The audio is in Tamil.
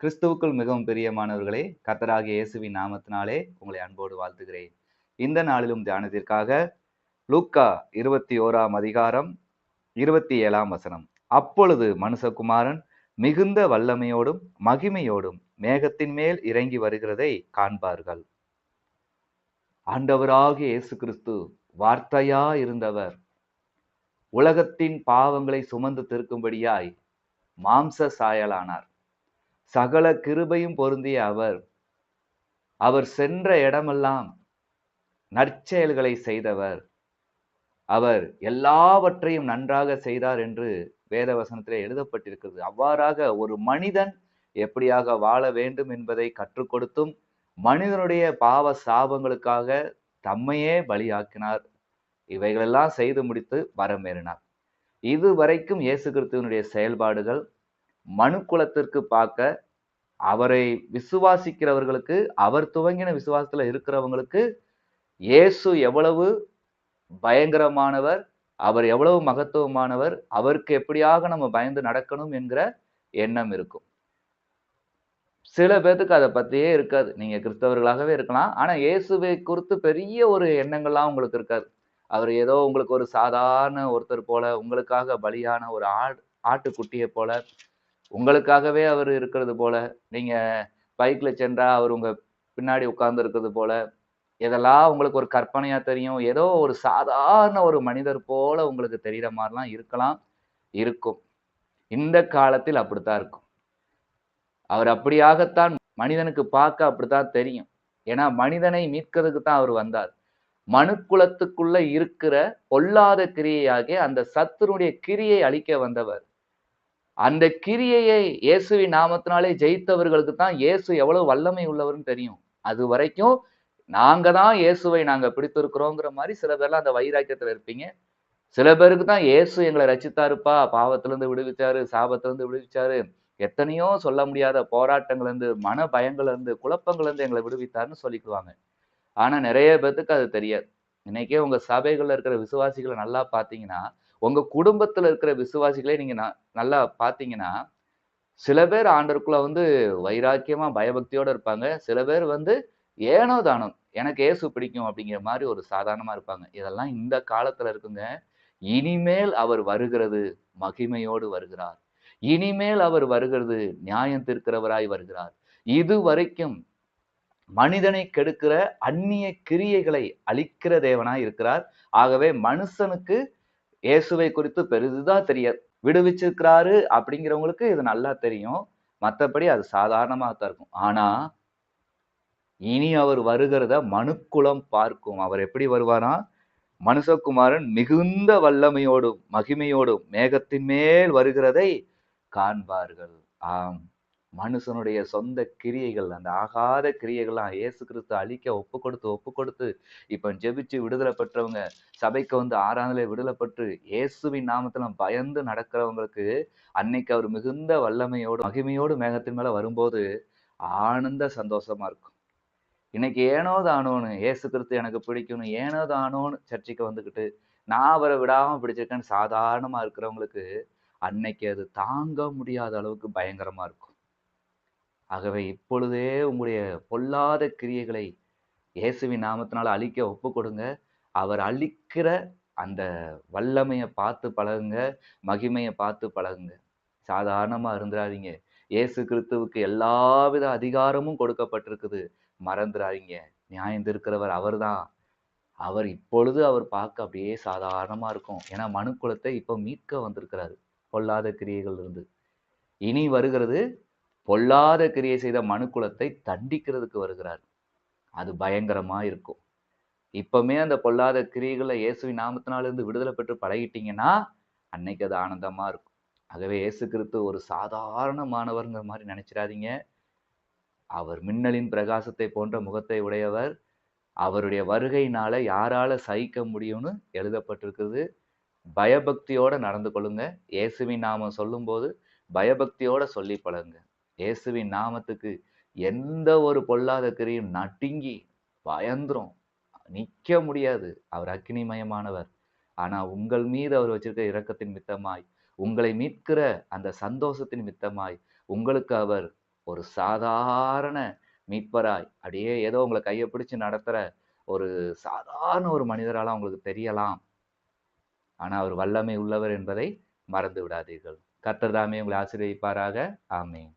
கிறிஸ்துவுக்குள் மிகவும் பிரியமானவர்களே கத்தராகிய இயேசுவின் நாமத்தினாலே உங்களை அன்போடு வாழ்த்துகிறேன். இந்த நாளிலும் தியானத்திற்காக லூக்கா இருபத்தி ஓராம் அதிகாரம் இருபத்தி ஏழாம் வசனம். அப்பொழுது மனுஷகுமாரன் மிகுந்த வல்லமையோடும் மகிமையோடும் மேகத்தின் மேல் இறங்கி வருகிறதை காண்பார்கள். ஆண்டவராகிய இயேசு கிறிஸ்து வார்த்தையா இருந்தவர் உலகத்தின் பாவங்களை சுமந்து திருக்கும்படியாய் மாம்ச சாயலானார் சகல கிருபையும் பொருந்திய அவர் அவர் சென்ற இடமெல்லாம் நற்செயல்களை செய்தவர். அவர் எல்லாவற்றையும் நன்றாக செய்தார் என்று வேத வசனத்திலே எழுதப்பட்டிருக்கிறது. அவ்வாறாக ஒரு மனிதன் எப்படியாக வாழ வேண்டும் என்பதை கற்றுக் கொடுத்தும் மனிதனுடைய பாவ சாபங்களுக்காக தம்மையே பலியாக்கினார். இவைகளெல்லாம் செய்து முடித்து வரமேறினார் இதுவரைக்கும் இயேசு கிறிஸ்துவனுடைய செயல்பாடுகள் மனு குலத்திற்கு பார்க்க அவரை விசுவாசிக்கிறவர்களுக்கு அவர் துவங்கின விசுவாசத்துல இருக்கிறவங்களுக்கு இயேசு எவ்வளவு பயங்கரமானவர் அவர் எவ்வளவு மகத்துவமானவர் அவருக்கு எப்படியாக நம்ம பயந்து நடக்கணும் என்கிற எண்ணம் இருக்கும். சில பேர்த்துக்கு அதை பத்தியே இருக்காது. நீங்க கிறிஸ்தவர்களாகவே இருக்கலாம். ஆனா இயேசுவை குறித்து பெரிய ஒரு எண்ணங்கள்லாம் உங்களுக்கு இருக்காது. அவர் ஏதோ உங்களுக்கு ஒரு சாதாரண ஒருத்தர் போல உங்களுக்காக பலியான ஒரு ஆட் ஆட்டுக்குட்டியை போல உங்களுக்காகவே அவர் இருக்கிறது போல நீங்கள் பைக்கில் சென்றால் அவர் உங்கள் பின்னாடி உட்கார்ந்து இருக்கிறது போல இதெல்லாம் உங்களுக்கு ஒரு கற்பனையாக தெரியும். ஏதோ ஒரு சாதாரண ஒரு மனிதர் போல உங்களுக்கு தெரிகிற மாதிரிலாம் இருக்கலாம் இருக்கும். இந்த காலத்தில் அப்படித்தான் இருக்கும். அவர் அப்படியாகத்தான் மனிதனுக்கு பார்க்க அப்படித்தான் தெரியும். ஏன்னா மனிதனை மீட்கிறதுக்கு தான் அவர் வந்தார். மனுக்குலத்துக்குள்ள இருக்கிற பொல்லாத கிரியையாகிய அந்த சத்துருடைய கிரியை அழிக்க வந்தவர். அந்த கிரியையை இயேசுவின் நாமத்தினாலே ஜெயித்தவர்களுக்கு தான் இயேசு எவ்வளவு வல்லமை உள்ளவர்னு தெரியும். அது வரைக்கும் நாங்க தான் இயேசுவை நாங்க பிடித்திருக்கிறோங்கிற மாதிரி சில பேர்லாம் அந்த வைராக்கியத்துல இருப்பீங்க. சில பேருக்கு தான் இயேசு எங்களை ரசித்தாருப்பா பாவத்திலிருந்து விடுவிச்சாரு சாபத்திலிருந்து விடுவிச்சாரு எத்தனையோ சொல்ல முடியாத போராட்டங்கள்லேருந்து மன பயங்கள்ல இருந்து குழப்பங்கள்ல இருந்து எங்களை விடுவித்தாருன்னு சொல்லிக்குவாங்க. ஆனால் நிறைய பேர்த்துக்கு அது தெரியாது. இன்னைக்கே உங்கள் சபைகளில் இருக்கிற விசுவாசிகளை நல்லா பார்த்தீங்கன்னா உங்கள் குடும்பத்தில் இருக்கிற விசுவாசிகளே நீங்கள் நல்லா பார்த்தீங்கன்னா சில பேர் ஆண்டருக்குள்ள வந்து வைராக்கியமாக பயபக்தியோடு இருப்பாங்க. சில பேர் வந்து ஏனோ தானம் எனக்கு ஏசு பிடிக்கும் அப்படிங்கிற மாதிரி ஒரு சாதாரணமாக இருப்பாங்க. இதெல்லாம் இந்த காலத்தில் இருக்குங்க. இனிமேல் அவர் வருகிறது மகிமையோடு வருகிறார். இனிமேல் அவர் வருகிறது நியாயம் தீர்க்கிறவராய் வருகிறார். இது வரைக்கும் மனிதனை கெடுக்கிற அந்நிய கிரியைகளை அழிக்கிற தேவனாய் இருக்கிறார். ஆகவே மனுஷனுக்கு இயேசுவை குறித்து பெரிதுதான் தெரியாது விடுவிச்சிருக்கிறாரு அப்படிங்கிறவங்களுக்கு இது நல்லா தெரியும். மற்றபடி அது சாதாரணமாக தான் இருக்கும். ஆனா இனி அவர் வருகிறத மனுக்குலம் பார்க்கும். அவர் எப்படி வருவாரா? மனுஷகுமாரன் மிகுந்த வல்லமையோடும் மகிமையோடும் மேகத்தின் மேல் வருகிறதை காண்பார்கள். ஆம். மனுஷனுடைய சொந்த கிரியைகள் அந்த ஆகாத கிரியைகள்லாம் இயேசு கிறிஸ்து அழிக்க ஒப்பு கொடுத்து ஒப்பு கொடுத்து இப்போ ஜெபிச்சு விடுதலை பெற்றவங்க சபைக்கு வந்து ஆறாந்தல விடுதலை பெற்று இயேசுவின் நாமத்துல பயந்து நடக்கிறவங்களுக்கு அன்னைக்கு அவர் மிகுந்த வல்லமையோடு மகிமையோடு மேகத்தின் மேல வரும்போது ஆனந்த சந்தோஷமா இருக்கும். இன்னைக்கு ஏனோ தானோன்னு ஏசு கிறிஸ்து எனக்கு பிடிக்கும்னு ஏனோ தானோன்னு சர்ச்சைக்கு வந்துக்கிட்டு நான் அவரை விடாம பிடிச்சிருக்கேன்னு சாதாரணமா இருக்கிறவங்களுக்கு அன்னைக்கு அது தாங்க முடியாத அளவுக்கு பயங்கரமா இருக்கும். ஆகவே இப்பொழுதே உங்களுடைய பொல்லாத கிரியைகளை இயேசுவின் நாமத்தினால் அழிக்க ஒப்பு கொடுங்க அவர் அழிக்கிற அந்த வல்லமையை பார்த்து பழகுங்க மகிமையை பார்த்து பழகுங்க. சாதாரணமாக இருந்துடாதீங்க இயேசு கிறிஸ்துவுக்கு எல்லாவித அதிகாரமும் கொடுக்கப்பட்டிருக்குது. மறந்துடாதீங்க நியாயம் திருக்கிறவர் அவர்தான். அவர் இப்பொழுது அவர் பார்க்க அப்படியே சாதாரணமாக இருக்கும். ஏன்னா மனுக்குலத்தை இப்போ மீட்க வந்திருக்கிறாரு. பொல்லாத கிரியைகள் இருந்து இனி வருகிறது பொல்லாத கிரியை செய்த மனுக்குலத்தை தண்டிக்கிறதுக்கு வருகிறார். அது பயங்கரமா இருக்கும். இப்பவுமே அந்த பொல்லாத கிரியைகளை இயேசுவின் நாமத்தினாலிருந்து விடுதலை பெற்று பழகிட்டீங்கன்னா அன்னைக்கு அது ஆனந்தமா இருக்கும். ஆகவே இயேசு கிறிஸ்து ஒரு சாதாரணமானவர்ங்கிற மாதிரி நினைச்சிடாதீங்க. அவர் மின்னலின் பிரகாசத்தை போன்ற முகத்தை உடையவர். அவருடைய வருகையினால யாரால சகிக்க முடியும்னு எழுதப்பட்டிருக்குது. பயபக்தியோட நடந்து கொள்ளுங்க. இயேசுவின் நாமம் சொல்லும்போது பயபக்தியோட சொல்லி பழகுங்க. இயேசுவின் நாமத்துக்கு எந்த ஒரு பொல்லாத கிரியும் நட்டுங்கி பயந்துரும். நிற்க முடியாது. அவர் அக்னிமயமானவர். ஆனால் உங்கள் மீது அவர் வச்சிருக்க இரக்கத்தின் மித்தமாய் உங்களை மீட்கிற அந்த சந்தோஷத்தின் மித்தமாய் உங்களுக்கு அவர் ஒரு சாதாரண மீட்பராய் அப்படியே ஏதோ உங்களை கையை பிடிச்சு நடத்துகிற ஒரு சாதாரண ஒரு மனிதரால் உங்களுக்கு தெரியலாம். ஆனால் அவர் வல்லமை உள்ளவர் என்பதை மறந்து விடாதீர்கள். கர்த்தர் தாமே உங்களை ஆசீர்வதிப்பாராக. ஆமேன்.